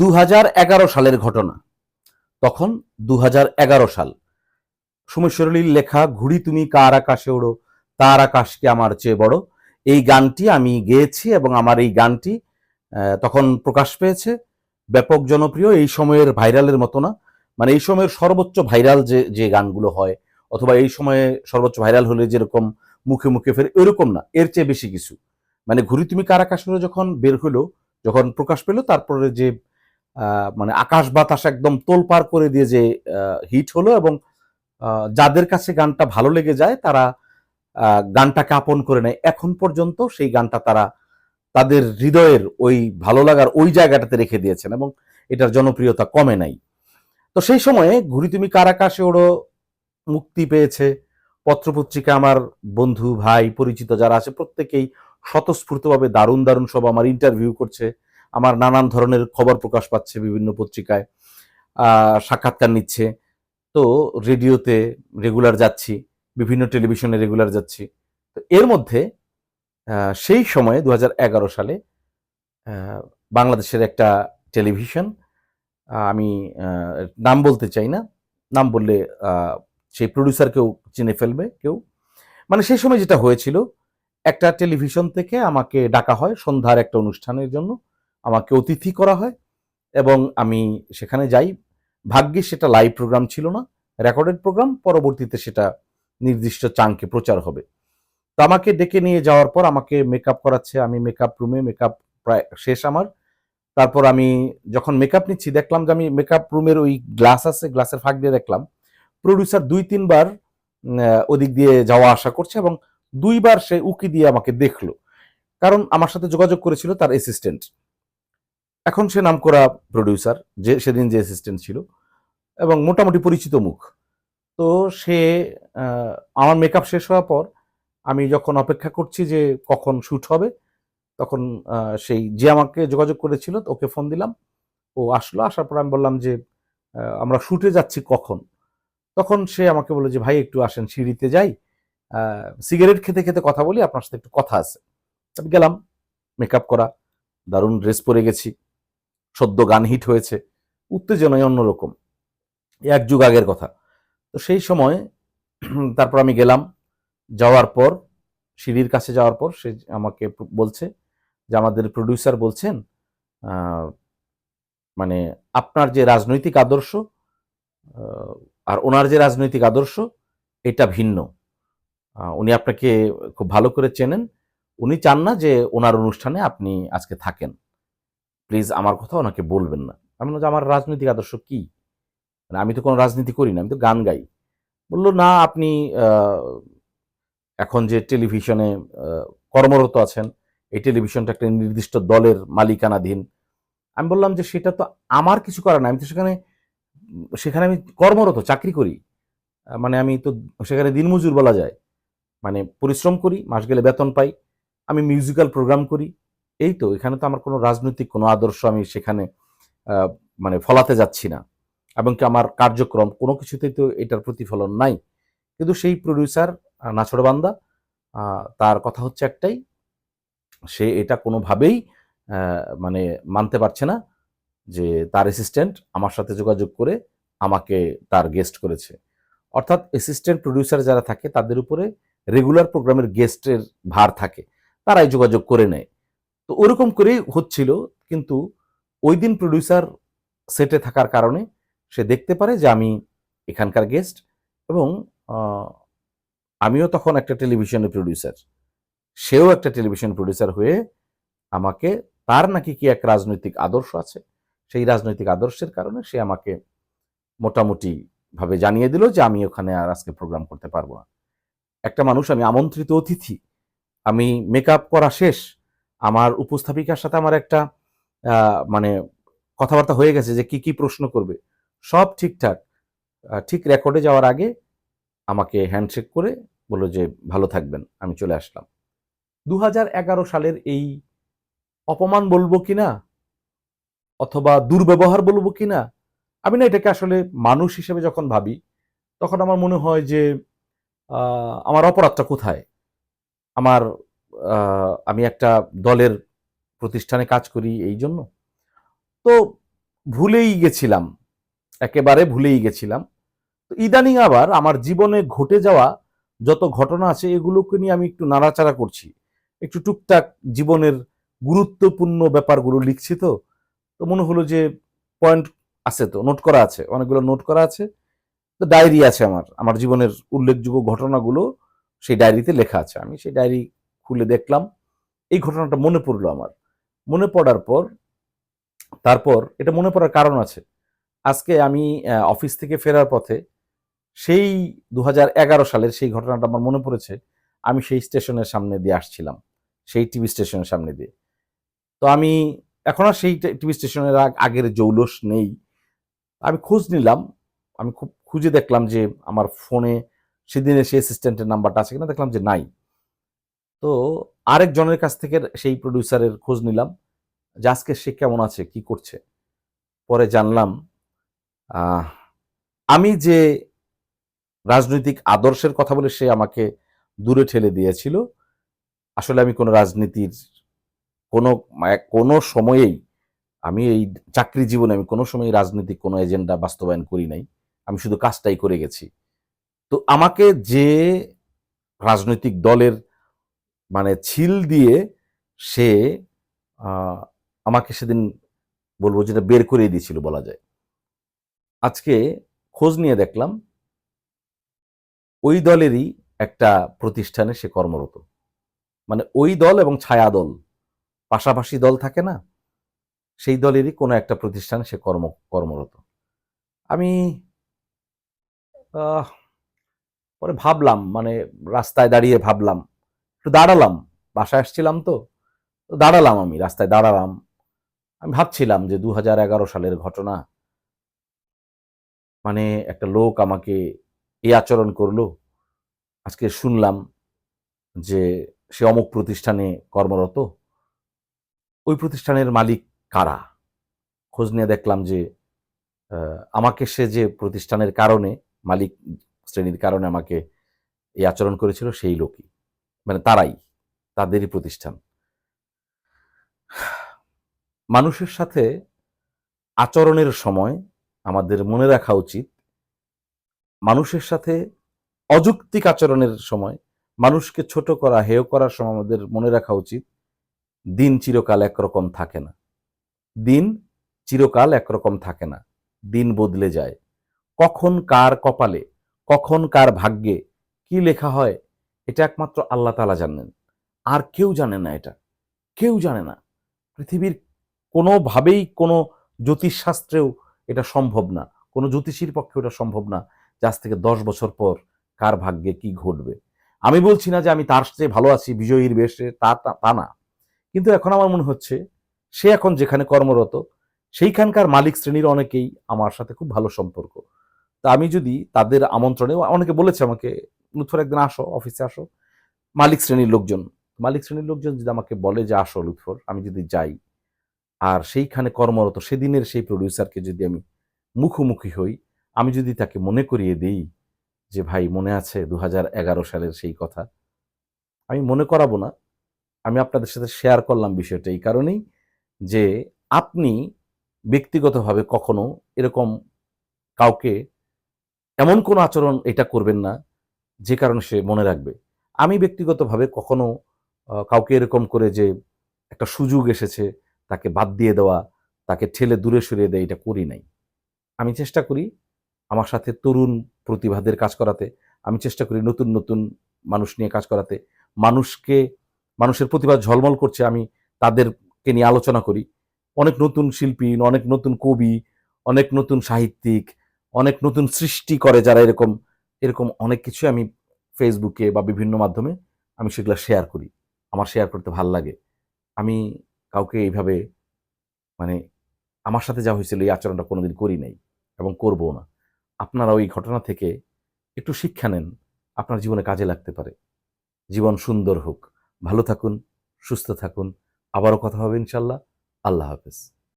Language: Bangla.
দু হাজার এগারো সালের ঘটনা। তখন দু হাজার এগারো সাল। সুমেশ্বরলীর লেখা ঘুড়ি তুমি কার আকাশে ওড়ো, তার আকাশকে আমার চেয়ে বড় এই গানটি আমি গেয়েছি এবং আমার এই গানটি তখন প্রকাশ পেয়েছে। ব্যাপক জনপ্রিয় এই সময়ের ভাইরালের মতো না। মানে এই সময়ের সর্বোচ্চ ভাইরাল যে যে গানগুলো হয়, অথবা এই সময়ে সর্বোচ্চ ভাইরাল হলে যেরকম মুখে মুখে ফেরে এরকম না, এর চেয়ে বেশি কিছু। মানে ঘুড়ি তুমি কার আকাশে যখন বের হলো, যখন প্রকাশ পেল, তারপরে যে মানে আকাশ বাতাস একদম তোলপার করে দিয়ে যে হিট হলো এবং যাদের কাছে গানটা ভালো লেগে যায় তারা গানটাকে আপন করে নেয়। এখন পর্যন্ত সেই গানটা তারা তাদের হৃদয়ের ওই ভালো লাগার ওই জায়গাটাতে রেখে দিয়েছেন এবং এটার জনপ্রিয়তা কমে নাই। তো সেই সময়ে ঘুরি তুমি কার আকাশে ওরও মুক্তি পেয়েছে। পত্রপত্রিকা আমার বন্ধু, ভাই, পরিচিত যারা আছে প্রত্যেকেই স্বতঃস্ফূর্তভাবে দারুণ দারুণ সব আমার ইন্টারভিউ করছে। আমার নানান ধরনের খবর প্রকাশ পাচ্ছে বিভিন্ন পত্রিকায় সাক্ষাৎকার নিচ্ছে। তো রেডিওতে রেগুলার যাচ্ছি, বিভিন্ন টেলিভিশনে রেগুলার যাচ্ছি। তো এর মধ্যে সেই সময়ে দু হাজার এগারো সালে বাংলাদেশের একটা টেলিভিশন আমি নাম বলতে চাই না, নাম বললে সেই প্রডিউসারকেও চিনে ফেলবে, কেউ। মানে সেই সময় যেটা হয়েছিল, একটা টেলিভিশন থেকে আমাকে ডাকা হয় সন্ধ্যার একটা অনুষ্ঠানের জন্য। আমাকে অতিথি করা হয় এবং আমি সেখানে যাই। ভাগ্যে সেটা লাইভ প্রোগ্রাম ছিল না রেকর্ডেড প্রোগ্রাম পরবর্তীতে সেটা নির্দিষ্ট চাঙ্কে প্রচার হবে। তো আমাকে ডেকে নিয়ে যাওয়ার পর আমাকে মেকআপ করাচ্ছে, আমি মেকআপ রুমে মেকআপ প্রায় শেষ আমার। তারপর আমি যখন মেকআপ নিচ্ছি, দেখলাম যে আমি মেকআপ রুমের ওই গ্লাস আছে গ্লাসের ফাঁক দিয়ে দেখলাম প্রডিউসার দুই, তিনবার ওদিক দিয়ে যাওয়া আসা করছে এবং দুইবার সে উকি দিয়ে আমাকে দেখল। কারণ আমার সাথে যোগাযোগ করেছিল তার অ্যাসিস্ট্যান্ট এখন সে নামকরা প্রডিউসার যে সেদিন যে অ্যাসিস্ট্যান্ট ছিল এবং মোটামুটি পরিচিত মুখ। তো সে আমার মেকআপ শেষ হওয়ার পর আমি যখন অপেক্ষা করছি যে কখন শ্যুট হবে, তখন সেই যে আমাকে যোগাযোগ করেছিল, ওকে ফোন দিলাম। ও আসলো, আসার পর আমি বললাম যে আমরা শ্যুটে যাচ্ছি কখন? তখন সে আমাকে বলল যে, ভাই, একটু আসেন, সিঁড়িতে যাই। সিগারেট খেতে খেতে কথা বলি, আপনার সাথে একটু কথা আছে। আমি গেলাম মেকআপ করা, দারুণ ড্রেস পরে গেছি। সদ্য গান হিট হয়েছে উত্তেজনায় অন্যরকম। এক যুগ আগের কথা। তো সেই সময় তারপর আমি গেলাম, যাওয়ার পর, সিঁড়ির কাছে যাওয়ার পর সে আমাকে বলছে যে আমাদের প্রডিউসার বলছেন মানে আপনার যে রাজনৈতিক আদর্শ আর ওনার যে রাজনৈতিক আদর্শ, এটা ভিন্ন। উনি আপনাকে খুব ভালো করে চেনেন। উনি চান না যে ওনার অনুষ্ঠানে আপনি আজকে থাকেন। প্লিজ আমার কথা ওনাকে বলবেন না। আমি বললাম যে, আমার রাজনৈতিক আদর্শ কি? মানে আমি তো কোনো রাজনীতি করি না, আমি তো গান গাই। বলল, না, আপনি এখন যে টেলিভিশনে কর্মরত আছেন, এই টেলিভিশনটা একটা নির্দিষ্ট দলের মালিকানাধীন। আমি বললাম যে, সেটা তো আমার কিছু করার না আমি তো সেখানে সেখানে আমি কর্মরত, চাকরি করি। মানে আমি তো সেখানে দিনমজুর বলা যায়। মানে পরিশ্রম করি, মাস গেলে বেতন পাই। আমি মিউজিক্যাল প্রোগ্রাম করি এই তো, এখানে তো আমার কোনো রাজনৈতিক, কোনো আদর্শ আমি সেখানে মানে ফলাতে যাচ্ছি না। এবং কি আমার কার্যক্রম কোনো কিছুতেই তো এটার প্রতিফলন নাই। কিন্তু সেই প্রডিউসার নাছড়বান্দা তার কথা হচ্ছে একটাই, সে এটা কোনোভাবেই মানে মানতে পারছে না যে তার অ্যাসিস্ট্যান্ট আমার সাথে যোগাযোগ করে আমাকে তার গেস্ট করেছে। অর্থাৎ অ্যাসিস্ট্যান্ট প্রডিউসার যারা থাকে তাদের উপরে রেগুলার প্রোগ্রামের গেস্টের ভার থাকে। তারাই যোগাযোগ করে নেয়। তো ওরকম করেই হচ্ছিল, কিন্তু ওই দিন প্রডিউসার সেটে থাকার কারণে সে দেখতে পারে যে আমি এখানকার গেস্ট এবং আমিও তখন একটা টেলিভিশনের প্রডিউসার সেও একটা টেলিভিশন প্রডিউসার হয়ে আমাকে, তার নাকি কি এক রাজনৈতিক আদর্শ আছে, সেই রাজনৈতিক আদর্শের কারণে সে আমাকে মোটামুটি ভাবে জানিয়ে দিল যে আমি ওখানে আর আজকে প্রোগ্রাম করতে পারব না। একটা মানুষ, আমি আমন্ত্রিত অতিথি, আমি মেকআপ করা শেষ আমার উপস্থাপিকার সাথে আমার একটা মানে কথাবার্তা হয়ে গেছে যে কি কি প্রশ্ন করবে। সব ঠিকঠাক। ঠিক রেকর্ডে যাওয়ার আগে আমাকে হ্যান্ডশেক করে বলল যে, ভালো থাকবেন, আমি চলে আসলাম। দু হাজার এগারো সালের এই অপমান বলব কি না? অথবা দুর্ব্যবহার বলব কিনা আমি না এটাকে আসলে মানুষ হিসেবে যখন ভাবি, তখন আমার মনে হয় যে আমার অপরাধটা কোথায়? আমার আমি একটা দলের প্রতিষ্ঠানে কাজ করি এই জন্য। তো ভুলেই গেছিলাম, একেবারে ভুলেই গেছিলাম। তো ইদানিং আবার আমার জীবনে ঘটে যাওয়া যত ঘটনা আছে এগুলোকে নিয়ে আমি একটু নাড়াচাড়া করছি। একটু টুকটাক জীবনের গুরুত্বপূর্ণ ব্যাপারগুলো লিখছি তো। তো মনে হলো যে পয়েন্ট আছে তো নোট করা আছে, অনেকগুলো নোট করা আছে। তো ডায়েরি আছে আমার আমার জীবনের উল্লেখযোগ্য ঘটনাগুলো সেই ডায়েরিতে লেখা আছে। আমি সেই ডায়েরি খুলে দেখলাম। এই ঘটনাটা মনে পড়ল আমার। মনে পড়ার পর, তারপর এটা মনে পড়ার কারণ আছে। আজকে আমি অফিস থেকে ফেরার পথে সেই দু হাজার এগারো সালের সেই ঘটনাটা আমার মনে পড়েছে, আমি সেই স্টেশনের সামনে দিয়ে আসছিলাম, সেই টিভি স্টেশনের সামনে দিয়ে। তো আমি, এখন আর সেই টিভি স্টেশনের আগের জৌলস নেই। আমি খোঁজ নিলাম, আমি খুব খুঁজে দেখলাম যে আমার ফোনে সেদিনে সেই অ্যাসিস্ট্যান্টের নাম্বারটা আছে কিনা, দেখলাম যে নাই। তো আরেকজনের কাছ থেকে সেই প্রডিউসারের খোঁজ নিলাম, যে আজকে সে কেমন আছে, কি করছে। পরে জানলাম আমি যে রাজনৈতিক আদর্শের কথা বলে সে আমাকে দূরে ঠেলে দিয়েছিল, আসলে আমি কোনো রাজনীতির কোনো মানে কোনো সময়েই আমি এই চাকরি জীবনে আমি কোনো সময় রাজনৈতিক কোনো এজেন্ডা বাস্তবায়ন করি নাই। আমি শুধু কাজটাই করে গেছি। তো আমাকে যে রাজনৈতিক দলের মানে ছিল দিয়ে সে আমাকে সেদিন বলব যেটা বের করে দিয়েছিল বলা যায়। আজকে খোঁজ নিয়ে দেখলাম, ওই দলেরই একটা প্রতিষ্ঠানে সে কর্মরত। মানে ওই দল এবং ছায়া দল, পাশাপাশি দল থাকে না, সেই দলেরই কোনো একটা প্রতিষ্ঠানে সে কর্ম, কর্মরত। আমি পরে ভাবলাম মানে রাস্তায় দাঁড়িয়ে ভাবলাম একটু দাঁড়ালাম, বাসায় আসছিলাম তো দাঁড়ালাম আমি, রাস্তায় দাঁড়ালাম। আমি ভাবছিলাম যে দু হাজার এগারো সালের ঘটনা মানে একটা লোক আমাকে এই আচরণ করল। আজকে শুনলাম যে সে অমুক প্রতিষ্ঠানে কর্মরত। ওই প্রতিষ্ঠানের মালিক কারা? খোঁজ নিয়ে দেখলাম যে আমাকে সে যে প্রতিষ্ঠানের কারণে, মালিক শ্রেণির কারণে আমাকে এই আচরণ করেছিল সেই লোকই। মানে তারাই, তাদেরই প্রতিষ্ঠান। মানুষের সাথে আচরণের সময় আমাদের মনে রাখা উচিত, মানুষের সাথে অযৌক্তিক আচরণের সময় মানুষকে ছোট করা, হেয় করার সময় আমাদের মনে রাখা উচিত, দিন চিরকাল একরকম থাকে না। দিন চিরকাল একরকম থাকে না, দিন বদলে যায়। কখন কার কপালে, কখন কার ভাগ্যে, কি লেখা হয় এটা একমাত্র আল্লাহ তালা জানেন। আর কেউ জানে না এটা। কেউ জানে না। পৃথিবীর কোনোভাবেই কোনো জ্যোতিষশাস্ত্রেও এটা সম্ভব না। কোনো জ্যোতিষীর পক্ষে ওটা সম্ভব না যে আজ থেকে দশ বছর পর কার ভাগ্যে কি ঘটবে। আমি বলছি না যে আমি তার চেয়ে ভালো আছি, বিজয়ীর বেশে, তা, তা- না। কিন্তু এখন আমার মনে হচ্ছে, সে এখন যেখানে কর্মরত, সেইখানকার মালিক শ্রেণির অনেকেই আমার সাথে খুব ভালো সম্পর্ক। তা আমি যদি তাদের আমন্ত্রণে অনেকে বলেছে আমাকে লুৎফর একদিন আসো অফিসে আসো। মালিক শ্রেণির লোকজন, মালিক শ্রেণির লোকজন যদি আমাকে বলে যে আসো লুৎফর, আমি যদি যাই, আর সেইখানে কর্মরত, সেদিনের সেই প্রডিউসারকে যদি আমি মুখোমুখি হই, আমি যদি তাকে মনে করিয়ে দেই যে ভাই মনে আছে দু হাজার এগারো সালের সেই কথা, আমি মনে করাবো না। আমি আপনাদের সাথে শেয়ার করলাম বিষয়টা এই কারণেই যে আপনি ব্যক্তিগতভাবে কখনো এরকম কাউকে এমন কোনো আচরণ এটা করবেন না যে কারণে সে মনে রাখবে। আমি ব্যক্তিগতভাবে কখনো কাউকে এরকম করে যে একটা সুযোগ এসেছে, তাকে বাদ দিয়ে দেওয়া, তাকে ঠেলে দূরে সরিয়ে দেয়, এটা করি নাই। আমি চেষ্টা করি আমার সাথে তরুণ প্রতিভাদের কাজ করাতে, আমি চেষ্টা করি নতুন নতুন মানুষ নিয়ে কাজ করাতে। মানুষকে, মানুষের প্রতিভা ঝলমল করছে, আমি তাদেরকে নিয়ে আলোচনা করি। অনেক নতুন শিল্পী, অনেক নতুন কবি, অনেক নতুন সাহিত্যিক, অনেক নতুন সৃষ্টি করে যারা এরকম এরকম অনেক কিছু আমি ফেসবুকে বা বিভিন্ন মাধ্যমে আমি সেগুলো শেয়ার করি। আমার শেয়ার করতে ভালো লাগে। আমি কাউকে এইভাবে মানে আমার সাথে যা হয়েছিল এই আচরণটা কোনোদিন করি নাই এবং করব না। আপনারা ওই ঘটনা থেকে একটু শিক্ষা নেন, আপনার জীবনে কাজে লাগতে পারে। জীবন সুন্দর হোক। ভালো থাকুন, সুস্থ থাকুন। আবারও কথা হবে ইনশাল্লাহ। আল্লাহ হাফেজ।